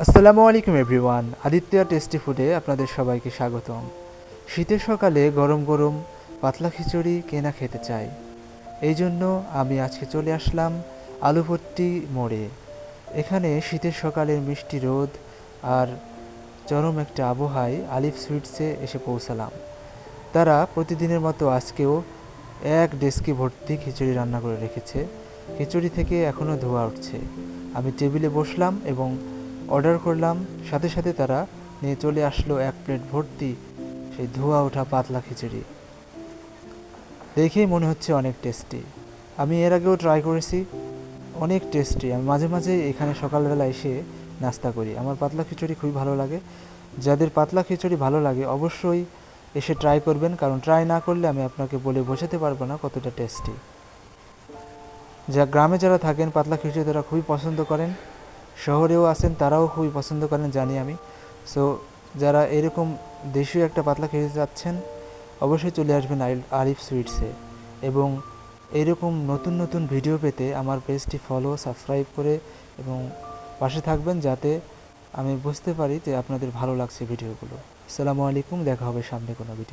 আসসালামু আলাইকুম everyone, Aditya tasty ফুডে আপনাদের সবাইকে স্বাগতম। শীতের সকালে গরম গরম পাতলা খিচুড়ি কেনা খেতে চাই এই জন্য আমি আজকে চলে আসলাম আলুভর্তি মোড়ে। এখানে শীতের সকালের মিষ্টি রোদ আর চরম একটা আবহাওয়ায় আলিফ সুইটসে এসে পৌঁছালাম। তারা প্রতিদিনের মতো আজকেও এক ডেস্কি ভর্তি খিচুড়ি রান্না করে রেখেছে। খিচুড়ি থেকে এখনও ধোয়া উঠছে। আমি টেবিলে বসলাম এবং অর্ডার করলাম, সাথে সাথে তারা নিয়ে চলে আসলো এক প্লেট ভর্তি, সেই ধোয়া ওঠা পাতলা খিচুড়ি। দেখেই মনে হচ্ছে অনেক টেস্টি। আমি এর আগেও ট্রাই করেছি, অনেক টেস্টি। আমি মাঝে মাঝে এখানে সকালবেলা এসে নাস্তা করি। আমার পাতলা খিচুড়ি খুবই ভালো লাগে। যাদের পাতলা খিচুড়ি ভালো লাগে, অবশ্যই এসে ট্রাই করবেন, কারণ ট্রাই না করলে আমি আপনাকে বলে বোঝাতে পারব না কতটা টেস্টি। যা গ্রামে যারা থাকেন, পাতলা খিচুড়ি তারা খুবই পছন্দ করেন। শহরেও আছেন, তারাও খুবই পছন্দ করেন, জানি আমি। সো যারা এরকম দেশীয় একটা পাতলা খেতে চাচ্ছেন, অবশ্যই চলে আসবেন আরিফ সুইটসে। এবং এরকম নতুন নতুন ভিডিও পেতে আমার পেজটি ফলো, সাবস্ক্রাইব করে এবং পাশে থাকবেন যাতে আমি বুঝতে পারি যে আপনাদের ভালো লাগছে ভিডিওগুলো। আসসালামু আলাইকুম, দেখা হবে সামনে কোনো ভিডিও